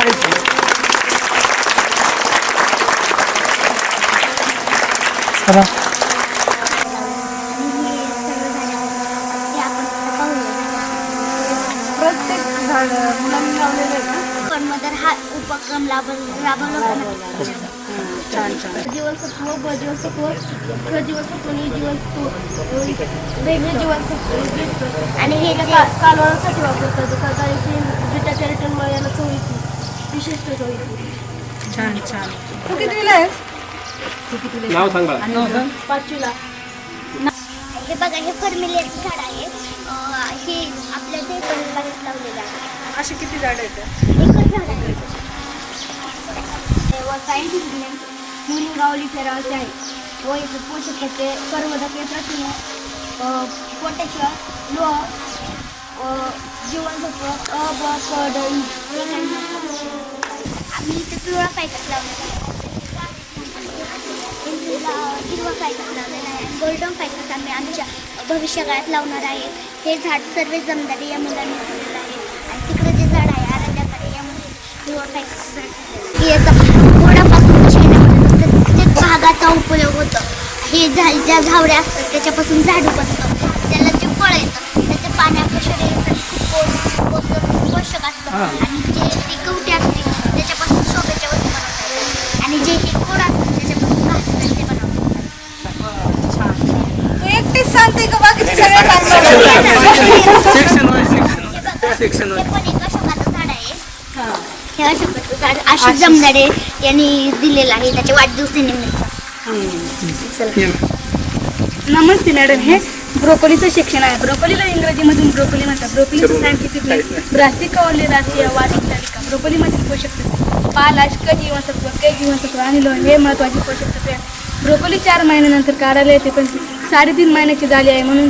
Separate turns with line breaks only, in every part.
पाहिजे.
आणि हे सगळं झाल्यावर ते आपण आता पाहूया
प्रत्येक झाड मुलांनी लावलेलं आहे का
पण मदर हा उपक्रम राबव राबवला.
छान छान.
जीवनसत्व ब जीवनसत्व क जीवनसत्व नी जीवनसत्व वेगळे जीवनसत्व आणि हे कालवणासाठी वापरतात तरकारीची पिठाच्या रिटर्न याला चव येते येते
छान छान. तू कितवीला आहेस
नाव सांग. मला नाव सांग.
पाचवीला. हे बघा हे फर्मिलियाचं झाड आहे. अं, हे आपल्या ते बागेत लावलेलं आहे.
अशी किती झाड आहेत?
एकच झाड आहे. व सायंटिफिक नेम मुलिंगावली फेरावचे आहे. व याचं पोषक तत्वे कर्बोदक हे प्रथिने पोटॅशियम लोह जीवनसत्व अ ब क ड इ इथे पिवळा फायकस लावलेला आहे हिरवा फायकस लावलेला आहे आणि गोल्डन फायकस आम्ही आमच्या भविष्यकाळात लावणार आहे. हे झाड सर्व जमदारी या मुलांनी लावलेलं आहे. आणि तिकडे जे झाड आहे आराध्याकडे या मुली हिरवा फायकस झाड. याचा गोडापासून शेणामध्ये प्रत्येक भागाचा उपयोग होतो. हे झाड ज्या झावड्या असतात त्याच्यापासून झाडू बनतं. त्याला जे फळ येतं त्याचं पाणी आपल्या शरीरासाठी खूप पोष- पोष- पोषक असतं. आणि जे ती कवटी असते त्याच्यापासून शोभेच्या वस्तू बनवता येतात आणि जे हे खोड असतं त्याच्यापासून घास ते बनवतात
छान तू एकटीच सांगते का बाकीचे सगळे सांगतात
सेक्शन वाईज
हे
सेक्शन
बघा, हे पण एक अशोकाचं झाड आहे
हां
हे जमदाडे यांनी दिलेलं आहे त्याच्या वाढदिवसानिमित्त
नमस्ते मॅडम हे ब्रोकोलीचं शिक्षण आहे. ब्रोकोलीला इंग्रजीमधून ब्रोकोली म्हणतात. ब्रोकोलीचं scientific name Brassica oleracea italica ब्रोकोलीमधील पोषक तत्वे पालाश क जीवनसत्व के जीवनसत्व आणि लोह हे महत्त्वाचे पोषक तत्वे आहेत. ब्रोकोली चार महिन्यानंतर काढायला येते पण साडेतीन महिन्याची झाली आहे म्हणून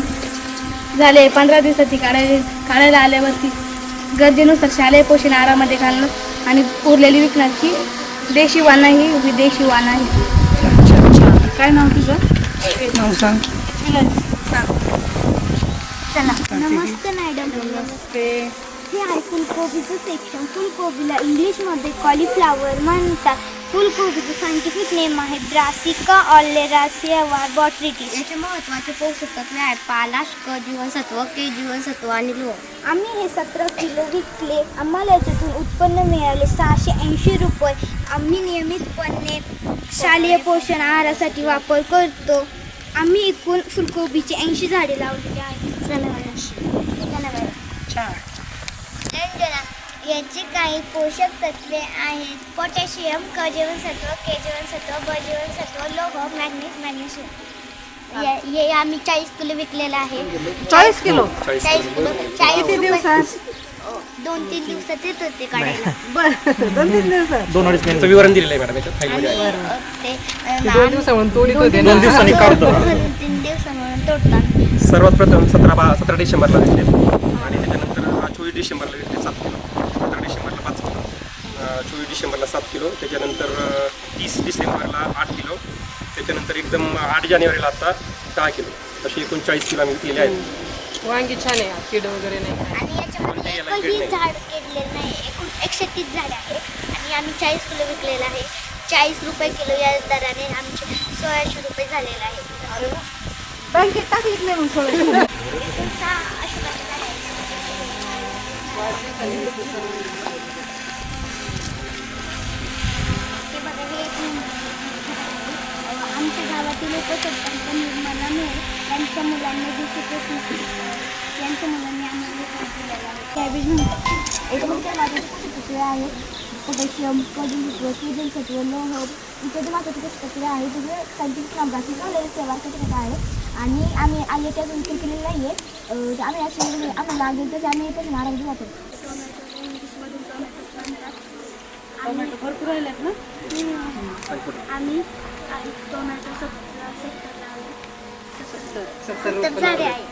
झाले पंधरा दिवसाची काढायला काढायला आल्यावरती गरजेनुसार शालेय पोषण आहारामध्ये घालणं आणि उरलेली विकण्याची देशी वाना ही विदेशी वाना ही. काय नाव तुझं?
नाव सांग.
चला. नमस्ते मॅडम.
नमस्ते.
हे आहे फुलकोबीचं सेक्शन फुलकोबीला इंग्लिशमध्ये कॉलीफ्लावर म्हणतात. फुलकोबीचं सायंटिफिक नेम आहे ब्रासिका ऑलेरासिया बॉट्रिटिस याचे महत्त्वाचे पोषक तत्वे आहेत पालाश क जीवनसत्व के जीवनसत्व आणि लोह. आम्ही हे सतरा किलो विकले. आम्हाला याच्यातून उत्पन्न मिळाले सहाशे ऐंशी रुपये. आम्ही नियमितपणे शालेय पोषण आहारासाठी वापर करतो. आम्ही एकूण फुलकोबीची ऐंशी झाडे लावलेली आहेत. धन्यवाद. धन्यवाद.
छान
अंजना याची काही पोषक तत्वे आहेत. पोटॅशियम क जीवनसत्व के जीवनसत्व ब जीवनसत्व लोह मॅग्नेट मॅग्नेशियम. या- हे आम्ही चाळीस किलो विकलेलं आहे.
चाळीस किलो?
चाळीस किलो. चाळीस
किती
रुपये
दिवसात?
दोन तीन दिवसात येत होते काढायला.
बरं दोन तीन दिवसात?
दोन अडीच महिन्याचं विवरण दिलेलं आहे मॅडम याच्यात फाईलमध्ये
आणि
आहे.
अ, ते अ,
दोन दिवसावरून तोडीत होते
दोन दिवसांनी काढतो.
दोन तीन दिवसांवरून तोडतात.
सर्वात प्रथम सतरा बा सतरा डिसेंबरला आणि त्याच्यानंतर चोवीस डिसेंबरला विकले सात किलो. सतरा डिसेंबरला पाच किलो. चोवीस डिसेंबरला सात किलो. त्याच्यानंतर तीस डिसेंबरला आठ किलो. त्याच्यानंतर एकदम आठ जानेवारीला आता दहा किलो. असे एकूण चाळीस किलो आम्ही विकलेले आहेत.
वांगी छान आहे. किड वगैरे नाही.
झाड केलेलं नाही. एकूण एकशे तीस झाडे आहेत. आणि आम्ही चाळीस किलो विकलेलं आहे. चाळीस रुपये किलो या दराने आमचे सोळाशे रुपये झालेले आहे
बँकेत टाकलीच नाही मग सोळा
एकूण सहा अशोकाचे झाडे आहेत. हे बघा हे एक अं, आमच्या गावातील उपसरपंच निर्मला मेळ यांच्या मुलांनी दुसरे यांच्या मुलांनी आम्हाला आहे कॅबेज म्हणतात याच्यामध्ये माझे पुस्तके आहेत पोटॅशियम कजिनसत्व केजनसत्व लोह इत्यादी माताचे पुस्तके आहे तुझे सायंटिफिक नांबाची झालेले सेवा कशा आहे आणि आम्ही आले त्या विचार नाही आहे आम्ही आम्हाला लागेल तसे आम्ही तसे आराम वापरतो
टोमॅटो भरपूर राहिलेत ना?
आम्ही टोमॅटो सत्तर सेक्टर लावले
सत्तर
सत्तर झाडे आहे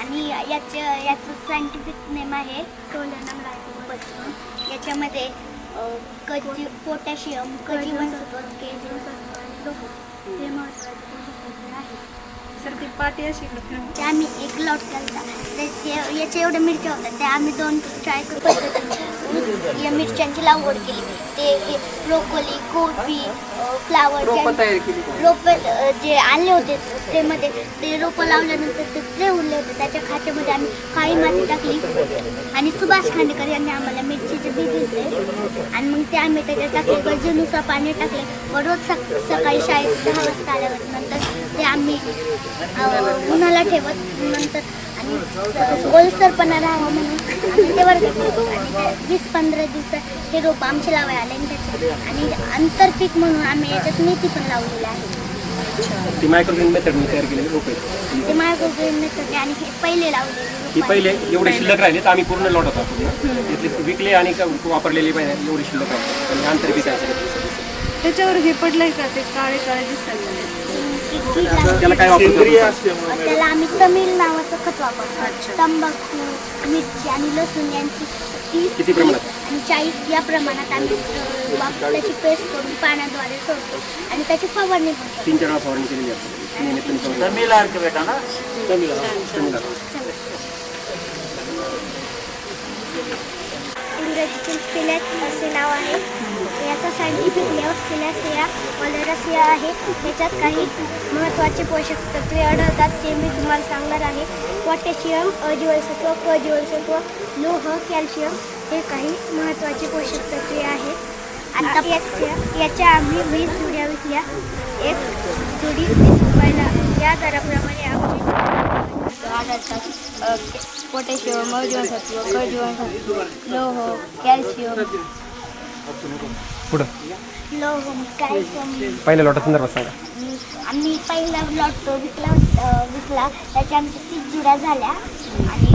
आणि याचं याचं सायंटिफिक नेम आहे सोलनम लायकोपसून याच्यामध्ये कजी पोटॅशियम क जीवनसत्व हे महत्त्वाचे
सर ती पाटी अशी इकडं फिरवून.
ते आम्ही एक लॉट केला ते ते- याच्या एवढ्या मिरच्या होत्या ते आम्ही दोन चाळीस पद्धतीने या मिरच्यांची लागवड केली. ते हे ब्रोकोली कोबी फ्लावर
तयार केली.
रोप जे आणले होते ते मध्ये ते रोपं लावल्यानंतर ते ट्रे उरले होते त्याच्या खात्यामध्ये आम्ही काळी माती टाकली. आणि सुभाष खांडेकर यांनी आम्हाला मिरचीचे बी दिले. आणि मग ते आम्ही त्याच्यात टाकले गरजेनुसार पाणी टाकले. व रोज सक सकाळी शाळेत दहा वाजता आल्यावर नंतर ते आम्ही उन्हाला ठेवत नंतर आणि ओलसरपणा राहावा म्हणून आम्ही ते ठेवतो आणि वीस पंधरा दिवसात हे रोप आमचे लावायला आले आणि त्याचे आणि आंतरपीक म्हणून आम्ही याच्यात मेथी पण लावलेली आहे.
ती मायक्रोग्रीन मेथडने तयार केलेली रोप आहेत.
ते मायक्रोग्रेन मेथड आणि हे पहिले लावलेले
पहिले एवढे शिल्लक राहिले तर आम्ही पूर्ण विकले आणि का- वापरलेले पाहिजे एवढे शिल्लक राहिले. आणि
त्याच्यावर हे पडलंय का? ते काळे काळे दिसतात.
त्याला काय वापरतो?
त्याला आम्ही तमिळ नावाचं खत वापरतो. तंबाखू मिरची आणि लसूण यांची तीस
किती प्रमाणात?
आणि चाळीस या प्रमाणात आम्ही अं, वाप- त्याची पेस्ट करून पाण्याद्वारे सोडतो. आणि त्याची फवारणी पण करतो.
तीन चार वेळा फवारणी केलेली असते. नियमित फवारणी.
तमिळ अर्क बेटा ना?
तमिळ तमिळ आहे.
इंग्रजीतील असे नाव आहे. याचा सायंटिफिक नेम या वलेरसिया आहे. याच्यात काही महत्त्वाचे पोषक तत्वे आढळतात ते मी तुम्हाला सांगणार आहे. पोटॅशियम अजीवनसत्व क जीवनसत्व लोह कॅल्शियम हे काही महत्त्वाचे पोषक तत्वे आहेत आता याच्या याच्या आम्ही वीस जुड्या विकल्या एक जुडी वीस रुपयाला या दराप्रमाणे आमची
आढळतात पोटॅशियम अजीवनसत्व क जीवनसत्व लोह कॅल्शियम
पुढं
लोह कॅल्शियम
पहिल्या लॉटा संदर्भात सांगा.
आम्ही पहिला लॉटो विकला विकला. त्याच्या आमच्या तीस जुड्या झाल्या. आणि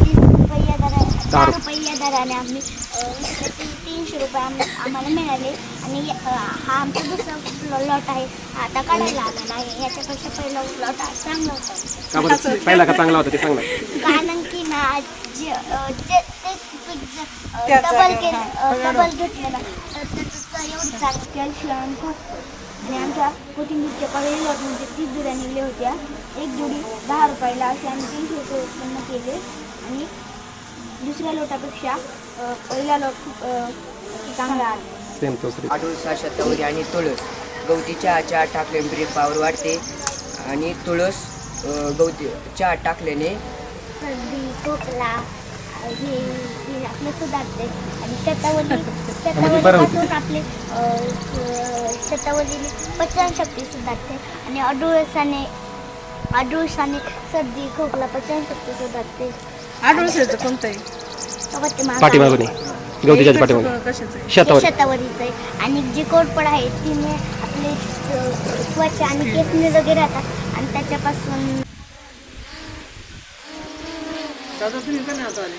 तीस रुपये या दरा. दहा रुपये दराने आम्ही तीनशे रुपये आम आम्हाला मिळाले. आणि हा आमचा दुसरा लॉट आहे. हा आता काढायला आलेला आहे. याच्यापेक्षा पहिला लॉट चांगला होता.
का बरं? पहिला का चांगला होता ते सांग ना.
कारण की ना जे जे तेच पीक जर डबल केलं डबल घेतलं ना तर त्याचं तर एवढी चांगली कॅल्शियम खूप आणि आमच्या कोथिंबीरच्या पहिल्या लॉटमध्ये तीस जुड्या निघल्या होत्या. एक जुडी दहा रुपयाला असे आम्ही तीनशे रुपये उत्पन्न केले. आणि दुसऱ्या लोटापेक्षा पहिला लोट खूप चांगला आला
सेम तोच रे.
आडूळसा शतावरी आणि तुळस गवती चहाच्या टाकले ब्रेक पावर वाढते. आणि तुळस गवती चहा टाकल्याने
सर्दी खोकला हे हे आपलं सुधारते. आणि शतावली शतावलीपासून आपले अं, श- शतावलीने पचनशक्ती सुधारते. आणि अडुळसाने अडुळसाने सर्दी खोकला पचनशक्ती सुधारते.
आढळसाचं कोणतं आहे?
पाठीमागून पाठीमागून.
कशाचं
शेतावर.
शतावरीचं आहे. आणि जी कोरपड आहे तिने आपले अं, त्वचा आणि केस निरोगी राहतात. आणि त्याच्यापासून
दादा तुम्ही का नाही आता आले.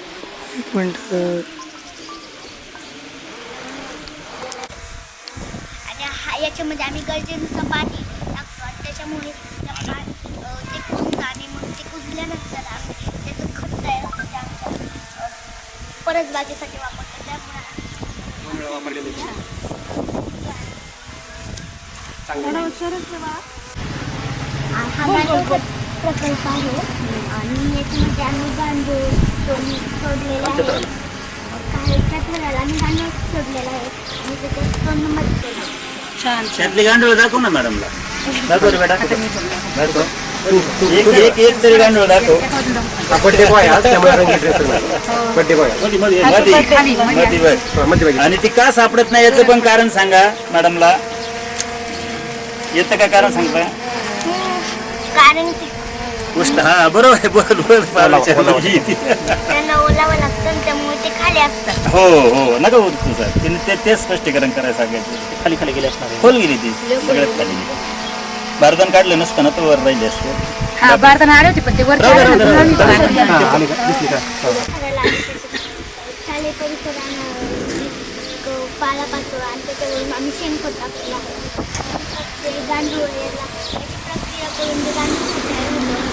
आणि हा याच्यामध्ये आम्ही गरजेनुसार पाणी टाकतो. आणि त्याच्यामुळे त्या पा- अं, ते कुजतं आणि मग ते कुजल्यानंतर आम्ही तयार होतं ते आमच्या अं, परत बागेसाठी वापरतो
दोन वेळा
हा हा गांडूळ प्रकल्प आहे. आणि याच्यामध्ये आम्ही गांडूळ सोड- सोडलेला आहे. काही आम्ही गांडूळ सोडलेला आहे. आणि त्याच्यात दोन नंबर केला
त्यातले गांडूळ दाखव ना मॅडमला. दाखव रे बेटा दाखव. एक एक एक तरी गांडूळ दाखव
बड्डे बॉय आज त्यामुळे रंगीत ड्रेस बड्डे बॉय
मधी मधी मधी. मधी बघ.
मध्यभागी
आणि ती का सापडत नाही याचं पण कारण सांगा मॅडमला. येतं का कारण सांगता?
कारण ते
गोष्ट हा बरोबर आहे बोल बोल फार
ओलावा,
विचार
ओलावा.
केली.
त्यांना ओलावं लागतं आणि त्यामुळे ते खाली असतात.
हो हो नका होत तू सर तिने ते तेच स्पष्टीकरण करायला सांगायचं. खाली खाली गेली असणार खोल गेली ती सगळ्यात खाली गेली. भारतान काढलं नसतं ना तर वर राहिली असते.
हा भारताने आले होते पण ते वर
राहू दे, राहू दे, राहू दे.
हा, आली का दिसली का? हो.
शालेय परिसरानं एक पालापाचोळा आणि त्याच्यावरून आम्ही शेणखत टाकलेलं आहे. ते गांडूळ याला. प्रक्रिया करून गांडूळ होतं.